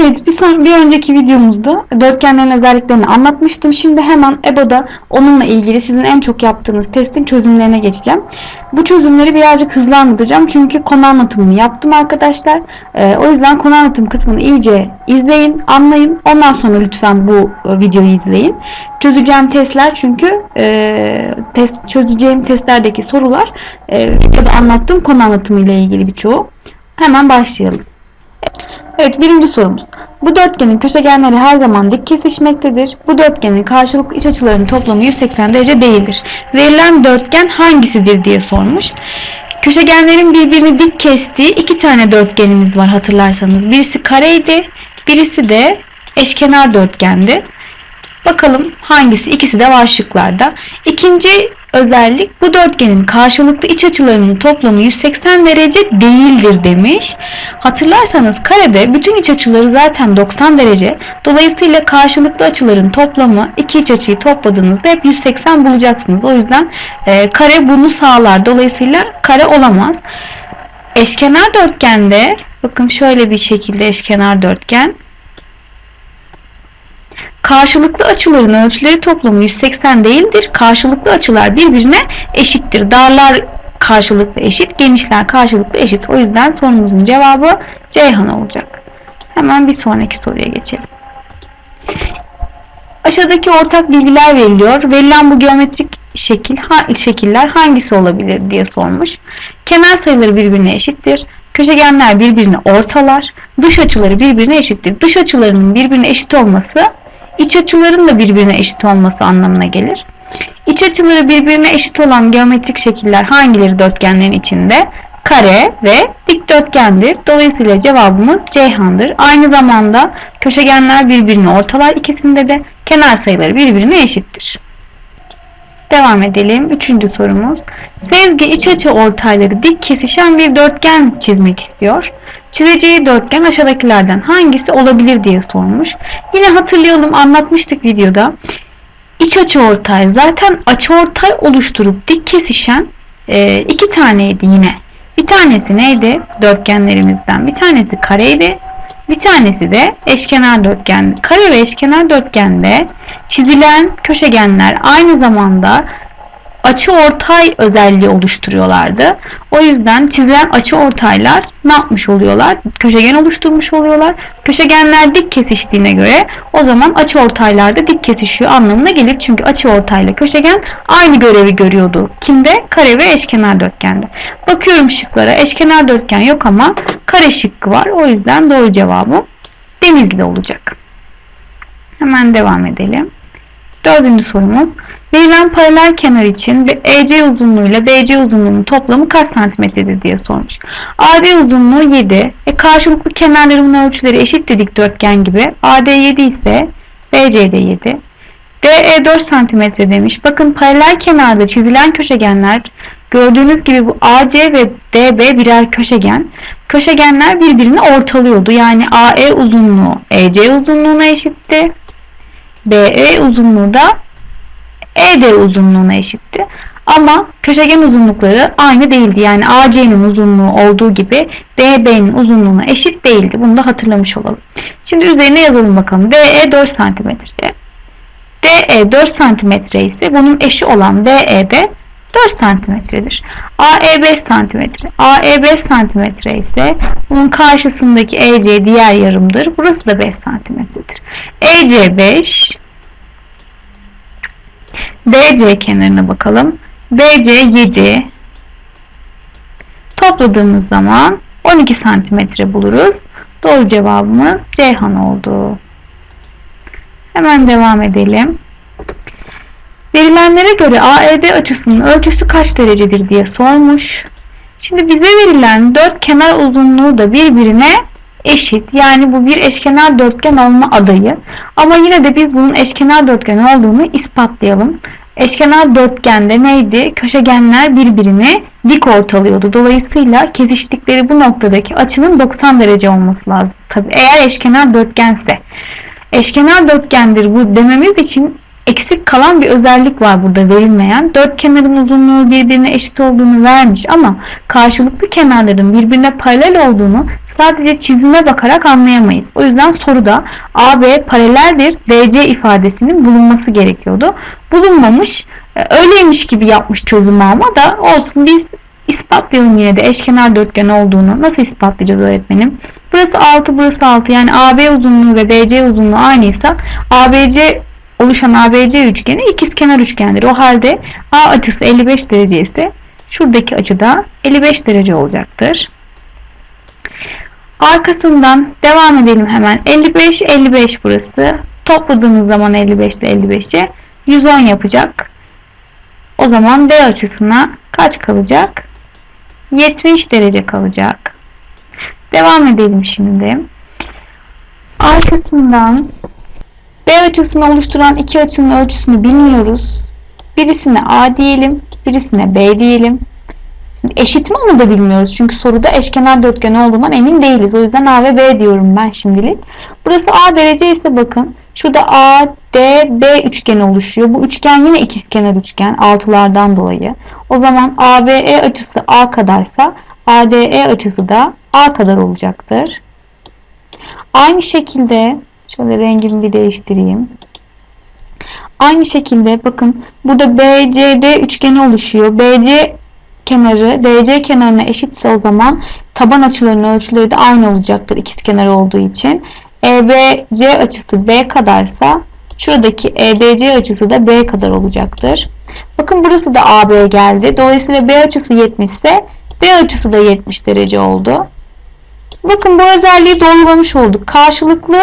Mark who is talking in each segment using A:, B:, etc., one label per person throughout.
A: Evet bir, son, bir önceki videomuzda dörtgenlerin özelliklerini anlatmıştım. Şimdi hemen EBA'da onunla ilgili sizin en çok yaptığınız testin çözümlerine geçeceğim. Bu çözümleri birazcık hızlı anlatacağım. Çünkü konu anlatımını yaptım arkadaşlar. Ee, o yüzden konu anlatım kısmını iyice izleyin, anlayın. Ondan sonra lütfen bu videoyu izleyin. Çözeceğim testler çünkü e, test, çözeceğim testlerdeki sorular e, videoda anlattığım konu anlatımı ile ilgili birçoğu. Hemen başlayalım. Evet birinci sorumuz. Bu dörtgenin köşegenleri her zaman dik kesişmektedir. Bu dörtgenin karşılıklı iç açılarının toplamı 180 derece değildir. Verilen dörtgen hangisidir diye sormuş. Köşegenlerin birbirini dik kestiği iki tane dörtgenimiz var hatırlarsanız. Birisi kareydi, birisi de eşkenar dörtgendi. Bakalım hangisi? İkisi de var şıklarda. İkinci özellik bu dörtgenin karşılıklı iç açılarının toplamı 180 derece değildir demiş. Hatırlarsanız karede bütün iç açıları zaten 90 derece. Dolayısıyla karşılıklı açıların toplamı iki iç açıyı topladığınızda hep 180 bulacaksınız. O yüzden e, kare bunu sağlar. Dolayısıyla kare olamaz. Eşkenar dörtgende bakın şöyle bir şekilde eşkenar dörtgen Karşılıklı açıların ölçüleri toplamı 180 değildir. Karşılıklı açılar birbirine eşittir. Darlar karşılıklı eşit, genişler karşılıklı eşit. O yüzden sorumuzun cevabı Ceyhan olacak. Hemen bir sonraki soruya geçelim. Aşağıdaki ortak bilgiler veriliyor. Verilen bu geometrik şekil, ha, şekiller hangisi olabilir diye sormuş. Kenar sayıları birbirine eşittir. Köşegenler birbirini ortalar. Dış açıları birbirine eşittir. Dış açılarının birbirine eşit olması iç açıların da birbirine eşit olması anlamına gelir. İç açıları birbirine eşit olan geometrik şekiller hangileri dörtgenlerin içinde? Kare ve dikdörtgendir. Dolayısıyla cevabımız Ceyhan'dır. Aynı zamanda köşegenler birbirini ortalar ikisinde de kenar sayıları birbirine eşittir. Devam edelim. Üçüncü sorumuz. Sezgi iç açı ortayları dik kesişen bir dörtgen çizmek istiyor. Çizeceği dörtgen aşağıdakilerden hangisi olabilir diye sormuş. Yine hatırlayalım anlatmıştık videoda. İç açı ortay zaten açı ortay oluşturup dik kesişen e, iki taneydi yine. Bir tanesi neydi? Dörtgenlerimizden. Bir tanesi kareydi. Bir tanesi de eşkenar dörtgen. Kare ve eşkenar dörtgende çizilen köşegenler aynı zamanda açı ortay özelliği oluşturuyorlardı. O yüzden çizilen açı ortaylar ne yapmış oluyorlar? Köşegen oluşturmuş oluyorlar. Köşegenler dik kesiştiğine göre o zaman açı ortaylar da dik kesişiyor anlamına gelir. Çünkü açı ortayla köşegen aynı görevi görüyordu. Kimde? Kare ve eşkenar dörtgende. Bakıyorum şıklara. Eşkenar dörtgen yok ama kare şıkkı var. O yüzden doğru cevabı Denizli olacak. Hemen devam edelim. Dördüncü sorumuz. Verilen paralel kenar için EC uzunluğuyla BC uzunluğunun toplamı kaç santimetredir diye sormuş. AD uzunluğu 7. E karşılıklı kenarlarının ölçüleri eşit dedik dörtgen gibi. AD 7 ise BC de 7. DE 4 santimetre demiş. Bakın paralel kenarda çizilen köşegenler gördüğünüz gibi bu AC ve DB birer köşegen. Köşegenler birbirini ortalıyordu. Yani AE uzunluğu EC uzunluğuna eşitti. BE uzunluğu da ED uzunluğuna eşitti. Ama köşegen uzunlukları aynı değildi. Yani AC'nin uzunluğu olduğu gibi DB'nin uzunluğuna eşit değildi. Bunu da hatırlamış olalım. Şimdi üzerine yazalım bakalım. DE 4 cm. DE 4 cm ise bunun eşi olan BE de 4 santimetredir. AE 5 santimetre. AE 5 santimetre ise bunun karşısındaki EC diğer yarımdır. Burası da 5 santimetredir. EC 5 BC kenarına bakalım. BC 7 topladığımız zaman 12 santimetre buluruz. Doğru cevabımız Ceyhan oldu. Hemen devam edelim. Verilenlere göre AED açısının ölçüsü kaç derecedir diye sormuş. Şimdi bize verilen dört kenar uzunluğu da birbirine eşit. Yani bu bir eşkenar dörtgen olma adayı. Ama yine de biz bunun eşkenar dörtgen olduğunu ispatlayalım. Eşkenar dörtgende neydi? Köşegenler birbirini dik ortalıyordu. Dolayısıyla kesiştikleri bu noktadaki açının 90 derece olması lazım. Tabi eğer eşkenar dörtgense. Eşkenar dörtgendir bu dememiz için eksik kalan bir özellik var burada verilmeyen. Dört kenarın uzunluğu birbirine eşit olduğunu vermiş ama karşılıklı kenarların birbirine paralel olduğunu sadece çizime bakarak anlayamayız. O yüzden soruda AB paraleldir DC ifadesinin bulunması gerekiyordu. Bulunmamış. E, öyleymiş gibi yapmış çözümü ama da olsun biz ispatlayalım yine de eşkenar dörtgen olduğunu. Nasıl ispatlayacağız öğretmenim? Burası 6 burası 6 yani AB uzunluğu ve DC uzunluğu aynıysa ABC oluşan ABC üçgeni ikizkenar üçgendir. O halde A açısı 55 derece ise şuradaki açı da 55 derece olacaktır. Arkasından devam edelim hemen. 55 55 burası. Topladığımız zaman 55 ile 55'e 110 yapacak. O zaman D açısına kaç kalacak? 70 derece kalacak. Devam edelim şimdi. Arkasından B açısını oluşturan iki açının ölçüsünü bilmiyoruz. Birisine A diyelim, birisine B diyelim. Şimdi eşit mi onu da bilmiyoruz. Çünkü soruda eşkenar dörtgen olduğundan emin değiliz. O yüzden A ve B diyorum ben şimdilik. Burası A derece ise bakın şurada A, D, B üçgeni oluşuyor. Bu üçgen yine ikizkenar üçgen altılardan dolayı. O zaman ABE açısı A kadarsa ADE açısı da A kadar olacaktır. Aynı şekilde şöyle rengimi bir değiştireyim. Aynı şekilde bakın burada BCD üçgeni oluşuyor. BC kenarı DC kenarına eşitse o zaman taban açılarının ölçüleri de aynı olacaktır ikizkenar olduğu için. EBC açısı B kadarsa şuradaki EDC açısı da B kadar olacaktır. Bakın burası da AB geldi. Dolayısıyla B açısı 70 ise B açısı da 70 derece oldu. Bakın bu özelliği doğrulamış olduk. Karşılıklı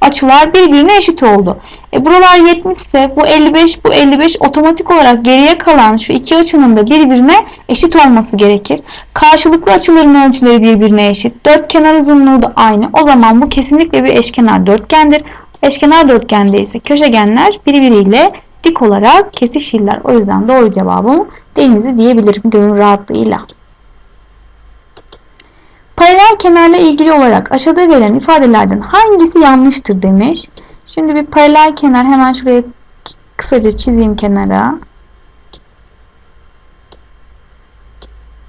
A: açılar birbirine eşit oldu. E buralar 70 ise bu 55 bu 55 otomatik olarak geriye kalan şu iki açının da birbirine eşit olması gerekir. Karşılıklı açıların ölçüleri birbirine eşit. Dört kenar uzunluğu da aynı. O zaman bu kesinlikle bir eşkenar dörtgendir. Eşkenar dörtgende ise köşegenler birbiriyle dik olarak kesişirler. O yüzden doğru cevabım denizi diyebilirim gönül rahatlığıyla. Paralel kenarla ilgili olarak aşağıda verilen ifadelerden hangisi yanlıştır demiş. Şimdi bir paralel kenar hemen şuraya kısaca çizeyim kenara.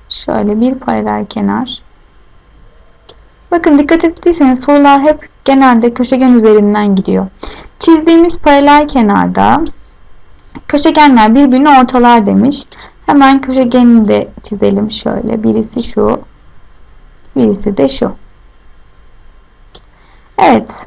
A: Şöyle bir paralel kenar. Bakın dikkat ettiyseniz sorular hep genelde köşegen üzerinden gidiyor. Çizdiğimiz paralel kenarda köşegenler birbirini ortalar demiş. Hemen köşegenini de çizelim şöyle. Birisi şu. Birisi de şu. Evet.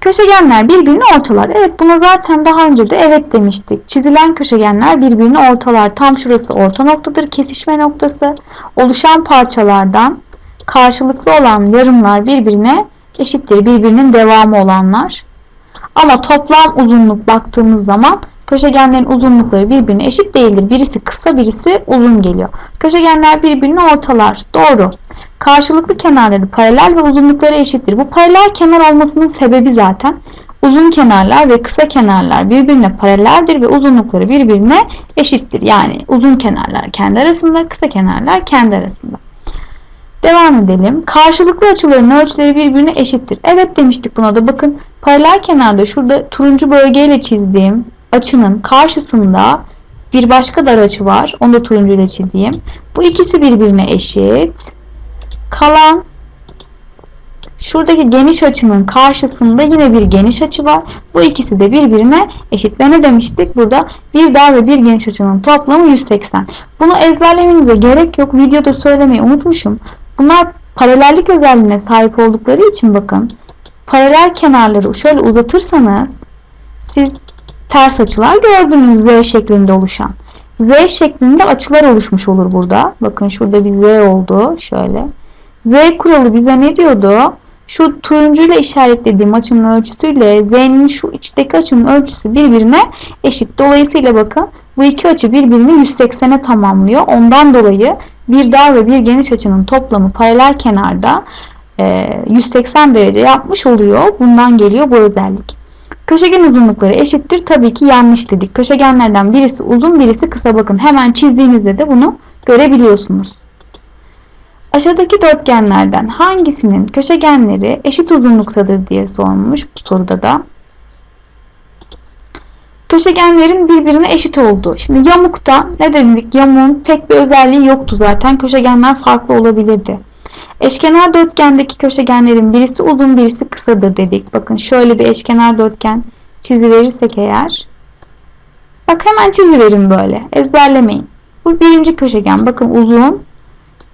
A: Köşegenler birbirini ortalar. Evet buna zaten daha önce de evet demiştik. Çizilen köşegenler birbirini ortalar. Tam şurası orta noktadır. Kesişme noktası. Oluşan parçalardan karşılıklı olan yarımlar birbirine eşittir. Birbirinin devamı olanlar. Ama toplam uzunluk baktığımız zaman köşegenlerin uzunlukları birbirine eşit değildir. Birisi kısa birisi uzun geliyor. Köşegenler birbirini ortalar. Doğru. Karşılıklı kenarları paralel ve uzunlukları eşittir. Bu paralel kenar olmasının sebebi zaten uzun kenarlar ve kısa kenarlar birbirine paraleldir ve uzunlukları birbirine eşittir. Yani uzun kenarlar kendi arasında, kısa kenarlar kendi arasında. Devam edelim. Karşılıklı açıların ölçüleri birbirine eşittir. Evet demiştik buna da. Bakın paralel kenarda şurada turuncu bölgeyle çizdiğim açının karşısında bir başka dar açı var. Onu da turuncu ile çizeyim. Bu ikisi birbirine eşit. Kalan şuradaki geniş açının karşısında yine bir geniş açı var. Bu ikisi de birbirine eşit. Ve ne demiştik? Burada bir dar ve bir geniş açının toplamı 180. Bunu ezberlemenize gerek yok. Videoda söylemeyi unutmuşum. Bunlar paralellik özelliğine sahip oldukları için bakın paralel kenarları şöyle uzatırsanız siz ters açılar gördünüz Z şeklinde oluşan. Z şeklinde açılar oluşmuş olur burada. Bakın şurada bir Z oldu. Şöyle. Z kuralı bize ne diyordu? Şu turuncuyla işaretlediğim açının ölçüsüyle Z'nin şu içteki açının ölçüsü birbirine eşit. Dolayısıyla bakın bu iki açı birbirini 180'e tamamlıyor. Ondan dolayı bir dar ve bir geniş açının toplamı paralel kenarda 180 e, derece yapmış oluyor. Bundan geliyor bu özellik. Köşegen uzunlukları eşittir. Tabii ki yanlış dedik. Köşegenlerden birisi uzun birisi kısa. Bakın hemen çizdiğinizde de bunu görebiliyorsunuz. Aşağıdaki dörtgenlerden hangisinin köşegenleri eşit uzunluktadır diye sormuş bu soruda da. Köşegenlerin birbirine eşit olduğu. Şimdi yamukta ne dedik? Yamuğun pek bir özelliği yoktu zaten. Köşegenler farklı olabilirdi. Eşkenar dörtgendeki köşegenlerin birisi uzun birisi kısadır dedik. Bakın şöyle bir eşkenar dörtgen çiziverirsek eğer. Bak hemen çiziverin böyle. Ezberlemeyin. Bu birinci köşegen. Bakın uzun.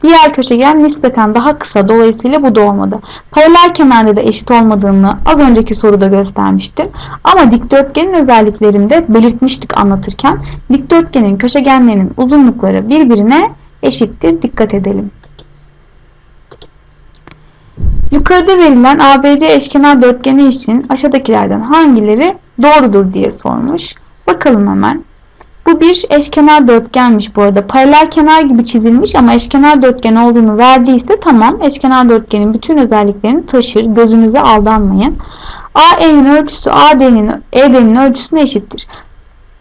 A: Diğer köşegen nispeten daha kısa. Dolayısıyla bu da olmadı. Paralel kenarda da eşit olmadığını az önceki soruda göstermiştim. Ama dikdörtgenin özelliklerinde belirtmiştik anlatırken. Dikdörtgenin köşegenlerinin uzunlukları birbirine eşittir. Dikkat edelim. Yukarıda verilen ABC eşkenar dörtgeni için aşağıdakilerden hangileri doğrudur diye sormuş. Bakalım hemen. Bu bir eşkenar dörtgenmiş bu arada. Paralel kenar gibi çizilmiş ama eşkenar dörtgen olduğunu verdiyse tamam. Eşkenar dörtgenin bütün özelliklerini taşır. Gözünüze aldanmayın. AE'nin ölçüsü AD'nin ED'nin ölçüsüne eşittir.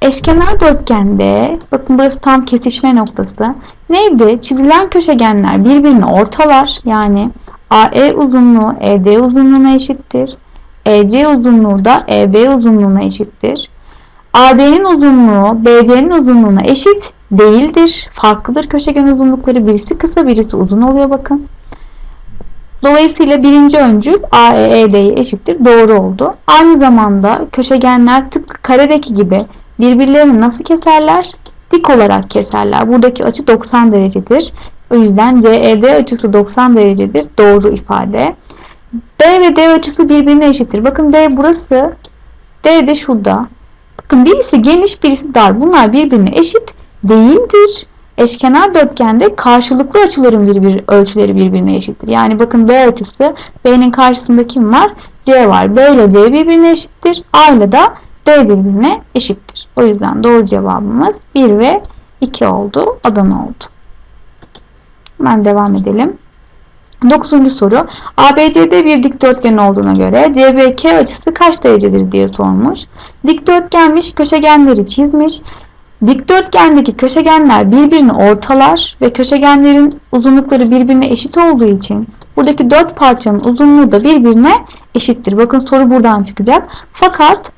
A: Eşkenar dörtgende bakın burası tam kesişme noktası. Neydi? Çizilen köşegenler birbirini ortalar. Yani AE uzunluğu ED uzunluğuna eşittir. EC uzunluğu da EB uzunluğuna eşittir. AD'nin uzunluğu BC'nin uzunluğuna eşit değildir. Farklıdır köşegen uzunlukları. Birisi kısa birisi uzun oluyor bakın. Dolayısıyla birinci öncül AEED'ye eşittir. Doğru oldu. Aynı zamanda köşegenler tıpkı karedeki gibi birbirlerini nasıl keserler? Dik olarak keserler. Buradaki açı 90 derecedir. O yüzden CED açısı 90 derecedir. Doğru ifade. B ve D açısı birbirine eşittir. Bakın B burası. D de şurada. Bakın birisi geniş birisi dar. Bunlar birbirine eşit değildir. Eşkenar dörtgende karşılıklı açıların birbir, ölçüleri birbirine eşittir. Yani bakın B açısı B'nin karşısında kim var? C var. B ile C birbirine eşittir. A ile de D birbirine eşittir. O yüzden doğru cevabımız 1 ve 2 oldu. Adana oldu. Hemen devam edelim. 9. soru. ABCD bir dikdörtgen olduğuna göre CBK açısı kaç derecedir diye sormuş. Dikdörtgenmiş, köşegenleri çizmiş. Dikdörtgendeki köşegenler birbirini ortalar ve köşegenlerin uzunlukları birbirine eşit olduğu için buradaki dört parçanın uzunluğu da birbirine eşittir. Bakın soru buradan çıkacak. Fakat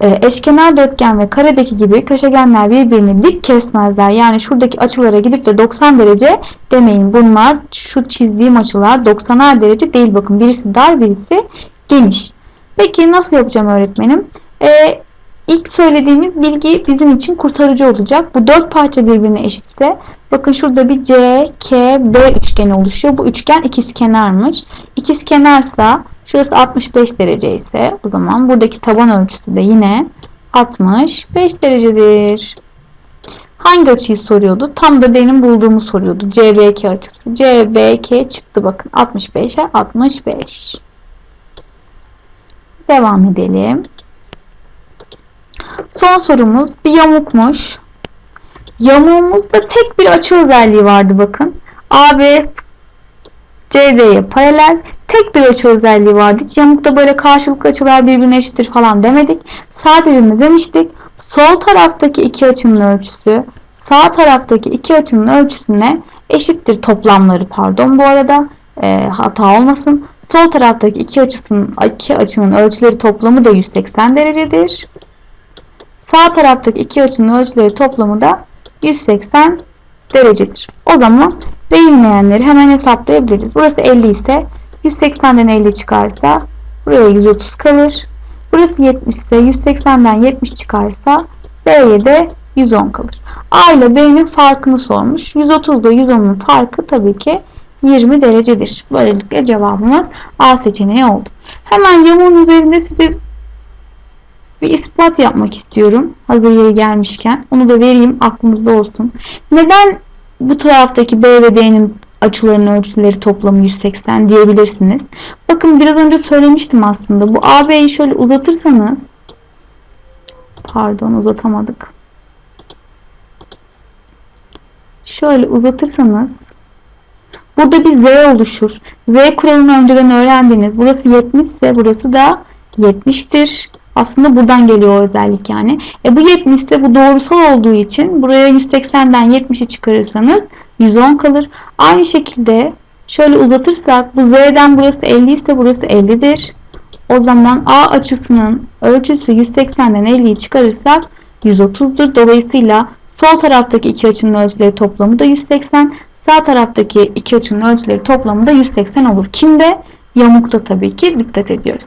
A: eşkenar dörtgen ve karedeki gibi köşegenler birbirini dik kesmezler. Yani şuradaki açılara gidip de 90 derece demeyin. Bunlar şu çizdiğim açılar 90'ar derece değil. Bakın birisi dar birisi geniş. Peki nasıl yapacağım öğretmenim? Ee, ilk söylediğimiz bilgi bizim için kurtarıcı olacak. Bu dört parça birbirine eşitse bakın şurada bir C, K, B üçgeni oluşuyor. Bu üçgen ikizkenarmış. İkizkenarsa Şurası 65 derece ise o zaman buradaki taban ölçüsü de yine 65 derecedir. Hangi açıyı soruyordu? Tam da benim bulduğumu soruyordu. CBK açısı. CBK çıktı bakın. 65'e 65. Devam edelim. Son sorumuz bir yamukmuş. Yamuğumuzda tek bir açı özelliği vardı bakın. AB CD'ye paralel tek bir açı özelliği vardı. Hiç yamukta böyle karşılıklı açılar birbirine eşittir falan demedik. Sadece ne demiştik? Sol taraftaki iki açının ölçüsü sağ taraftaki iki açının ölçüsüne eşittir toplamları pardon bu arada e, hata olmasın. Sol taraftaki iki açısının iki açının ölçüleri toplamı da 180 derecedir. Sağ taraftaki iki açının ölçüleri toplamı da 180 derecedir. O zaman verilmeyenleri hemen hesaplayabiliriz. Burası 50 ise 180'den 50 çıkarsa buraya 130 kalır. Burası 70 ise 180'den 70 çıkarsa B'ye de 110 kalır. A ile B'nin farkını sormuş. 130 ile 110'un farkı tabii ki 20 derecedir. Böylelikle cevabımız A seçeneği oldu. Hemen yamuğun üzerinde size bir ispat yapmak istiyorum. Hazır yeri gelmişken. Onu da vereyim aklınızda olsun. Neden bu taraftaki B ve D'nin açılarının ölçüleri toplamı 180 diyebilirsiniz. Bakın biraz önce söylemiştim aslında. Bu AB'yi şöyle uzatırsanız pardon uzatamadık. Şöyle uzatırsanız burada bir Z oluşur. Z kuralını önceden öğrendiniz. Burası 70 ise burası da 70'tir. Aslında buradan geliyor o özellik yani. E bu 70 ise bu doğrusal olduğu için buraya 180'den 70'i çıkarırsanız 110 kalır. Aynı şekilde şöyle uzatırsak bu z'den burası 50 ise burası 50'dir. O zaman A açısının ölçüsü 180'den 50'yi çıkarırsak 130'dur. Dolayısıyla sol taraftaki iki açının ölçüleri toplamı da 180. Sağ taraftaki iki açının ölçüleri toplamı da 180 olur. Kimde? Yamukta tabii ki dikkat ediyoruz.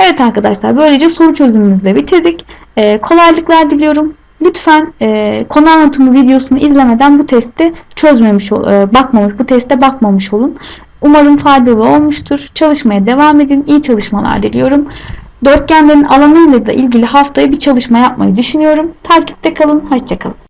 A: Evet arkadaşlar böylece soru çözümümüzü de bitirdik. Ee, kolaylıklar diliyorum. Lütfen e, konu anlatımı videosunu izlemeden bu testi çözmemiş, e, bakmamış, bu teste bakmamış olun. Umarım faydalı olmuştur. Çalışmaya devam edin. İyi çalışmalar diliyorum. Dörtgenlerin alanıyla da ilgili haftaya bir çalışma yapmayı düşünüyorum. Takipte kalın. Hoşçakalın.